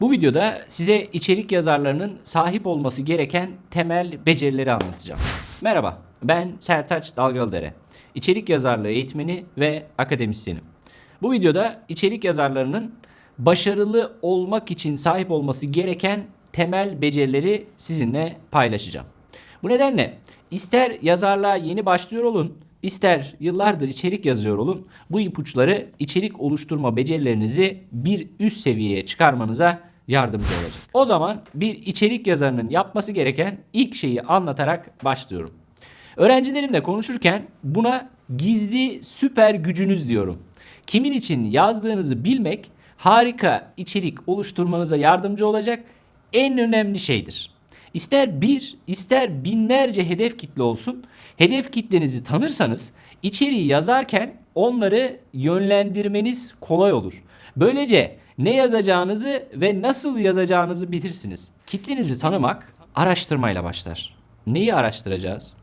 Bu videoda size içerik yazarlarının sahip olması gereken temel becerileri anlatacağım. Merhaba, ben Sertaç Dalgalıdere. İçerik yazarlığı eğitmeni ve akademisyenim. Bu videoda içerik yazarlarının başarılı olmak için sahip olması gereken temel becerileri sizinle paylaşacağım. Bu nedenle ister yazarlığa yeni başlıyor olun, ister yıllardır içerik yazıyor olun, bu ipuçları içerik oluşturma becerilerinizi bir üst seviyeye çıkarmanıza yardımcı olacak. O zaman bir içerik yazarının yapması gereken ilk şeyi anlatarak başlıyorum. Öğrencilerimle konuşurken buna gizli süper gücünüz diyorum. Kimin için yazdığınızı bilmek harika içerik oluşturmanıza yardımcı olacak en önemli şeydir. İster bir, ister binlerce hedef kitle olsun, hedef kitlenizi tanırsanız içeriği yazarken onları yönlendirmeniz kolay olur. Böylece ne yazacağınızı ve nasıl yazacağınızı bilirsiniz. Kitlenizi tanımak araştırmayla başlar. Neyi araştıracağız?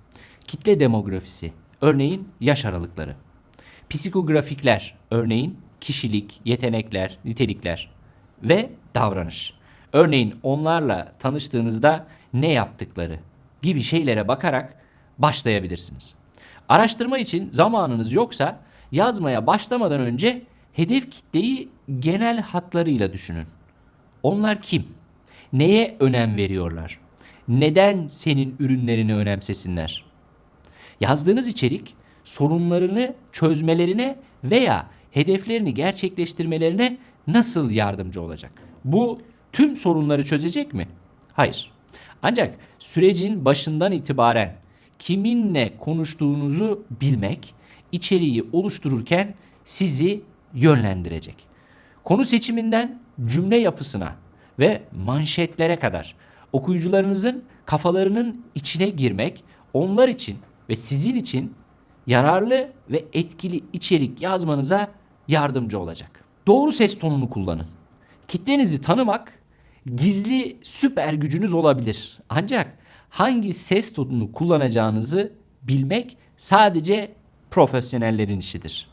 Kitle demografisi, örneğin yaş aralıkları. Psikografikler, örneğin kişilik, yetenekler, nitelikler ve davranış. Örneğin onlarla tanıştığınızda ne yaptıkları gibi şeylere bakarak başlayabilirsiniz. Araştırma için zamanınız yoksa yazmaya başlamadan önce hedef kitleyi genel hatlarıyla düşünün. Onlar kim? Neye önem veriyorlar? Neden senin ürünlerini önemsesinler? Yazdığınız içerik sorunlarını çözmelerine veya hedeflerini gerçekleştirmelerine nasıl yardımcı olacak? Bu tüm sorunları çözecek mi? Hayır. Ancak sürecin başından itibaren kiminle konuştuğunuzu bilmek içeriği oluştururken sizi yönlendirecek. Konu seçiminden cümle yapısına ve manşetlere kadar okuyucularınızın kafalarının içine girmek onlar için ve sizin için yararlı ve etkili içerik yazmanıza yardımcı olacak. Doğru ses tonunu kullanın. Kitlenizi tanımak gizli süper gücünüz olabilir. Ancak hangi ses tonunu kullanacağınızı bilmek sadece profesyonellerin işidir.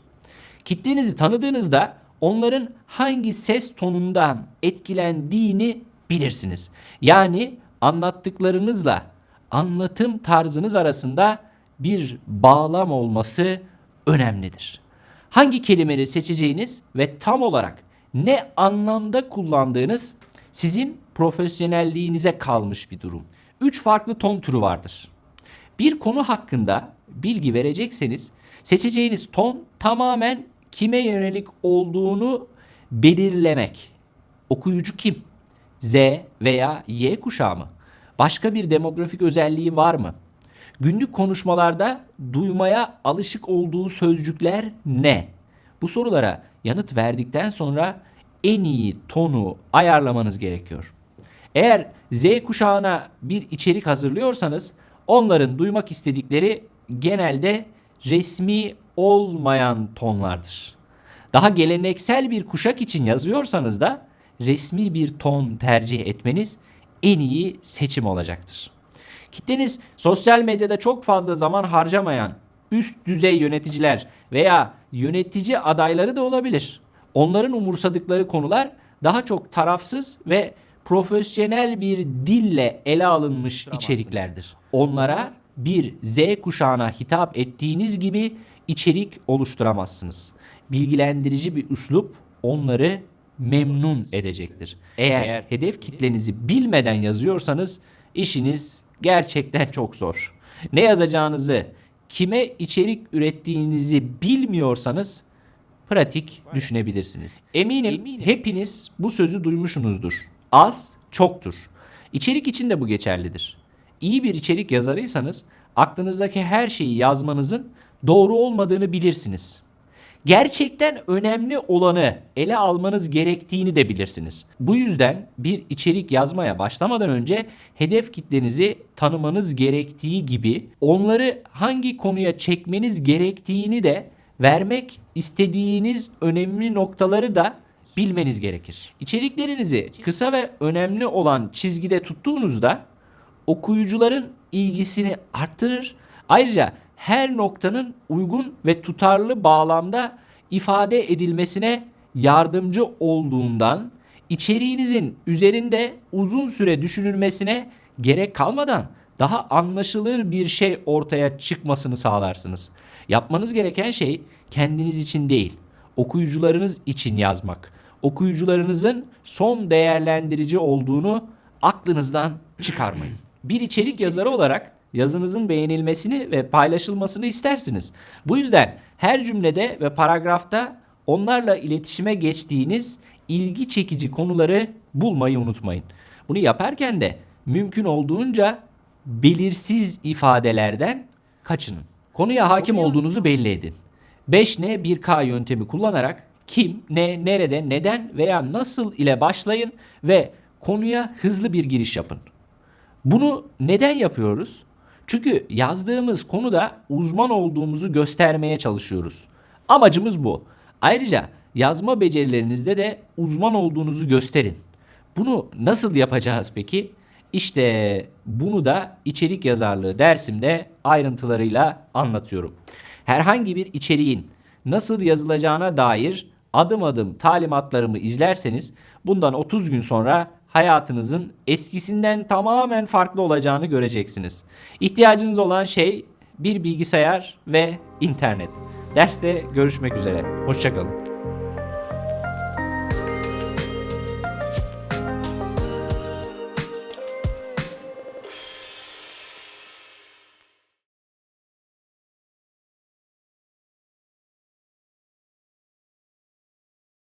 Kitlenizi tanıdığınızda onların hangi ses tonundan etkilendiğini bilirsiniz. Yani anlattıklarınızla anlatım tarzınız arasında bir bağlam olması önemlidir. Hangi kelimeleri seçeceğiniz ve tam olarak ne anlamda kullandığınız sizin profesyonelliğinize kalmış bir durum. Üç farklı ton türü vardır. Bir konu hakkında bilgi verecekseniz seçeceğiniz ton tamamen kime yönelik olduğunu belirlemek. Okuyucu kim? Z veya Y kuşağı mı? Başka bir demografik özelliği var mı? Günlük konuşmalarda duymaya alışık olduğu sözcükler ne? Bu sorulara yanıt verdikten sonra en iyi tonu ayarlamanız gerekiyor. Eğer Z kuşağına bir içerik hazırlıyorsanız onların duymak istedikleri genelde resmi olmayan tonlardır. Daha geleneksel bir kuşak için yazıyorsanız da resmi bir ton tercih etmeniz en iyi seçim olacaktır. Kitleniz sosyal medyada çok fazla zaman harcamayan üst düzey yöneticiler veya yönetici adayları da olabilir. Onların umursadıkları konular daha çok tarafsız ve profesyonel bir dille ele alınmış içeriklerdir. Onlara bir Z kuşağına hitap ettiğiniz gibi içerik oluşturamazsınız. Bilgilendirici bir üslup onları memnun edecektir. Eğer hedef kitlenizi bilmeden yazıyorsanız işiniz gerçekten çok zor. Ne yazacağınızı, kime içerik ürettiğinizi bilmiyorsanız pratik düşünebilirsiniz. Eminim hepiniz bu sözü duymuşsunuzdur. Az çoktur. İçerik için de bu geçerlidir. İyi bir içerik yazarıysanız aklınızdaki her şeyi yazmanızın doğru olmadığını bilirsiniz. Gerçekten önemli olanı ele almanız gerektiğini de bilirsiniz. Bu yüzden bir içerik yazmaya başlamadan önce hedef kitlenizi tanımanız gerektiği gibi onları hangi konuya çekmeniz gerektiğini de vermek istediğiniz önemli noktaları da bilmeniz gerekir. İçeriklerinizi kısa ve önemli olan çizgide tuttuğunuzda okuyucuların ilgisini arttırır. Ayrıca her noktanın uygun ve tutarlı bağlamda ifade edilmesine yardımcı olduğundan içeriğinizin üzerinde uzun süre düşünülmesine gerek kalmadan daha anlaşılır bir şey ortaya çıkmasını sağlarsınız. Yapmanız gereken şey kendiniz için değil, okuyucularınız için yazmak. Okuyucularınızın son değerlendirici olduğunu aklınızdan çıkarmayın. Bir içerik yazarı olarak yazınızın beğenilmesini ve paylaşılmasını istersiniz. Bu yüzden her cümlede ve paragrafta onlarla iletişime geçtiğiniz ilgi çekici konuları bulmayı unutmayın. Bunu yaparken de mümkün olduğunca belirsiz ifadelerden kaçının. Konuya hakim olduğunuzu belli edin. 5N 1K yöntemi kullanarak kim, ne, nerede, neden veya nasıl ile başlayın ve konuya hızlı bir giriş yapın. Bunu neden yapıyoruz? Çünkü yazdığımız konuda uzman olduğumuzu göstermeye çalışıyoruz. Amacımız bu. Ayrıca yazma becerilerinizde de uzman olduğunuzu gösterin. Bunu nasıl yapacağız peki? İşte bunu da içerik yazarlığı dersimde ayrıntılarıyla anlatıyorum. Herhangi bir içeriğin nasıl yazılacağına dair adım adım talimatlarımı izlerseniz bundan 30 gün sonra hayatınızın eskisinden tamamen farklı olacağını göreceksiniz. İhtiyacınız olan şey bir bilgisayar ve internet. Derste görüşmek üzere. Hoşçakalın.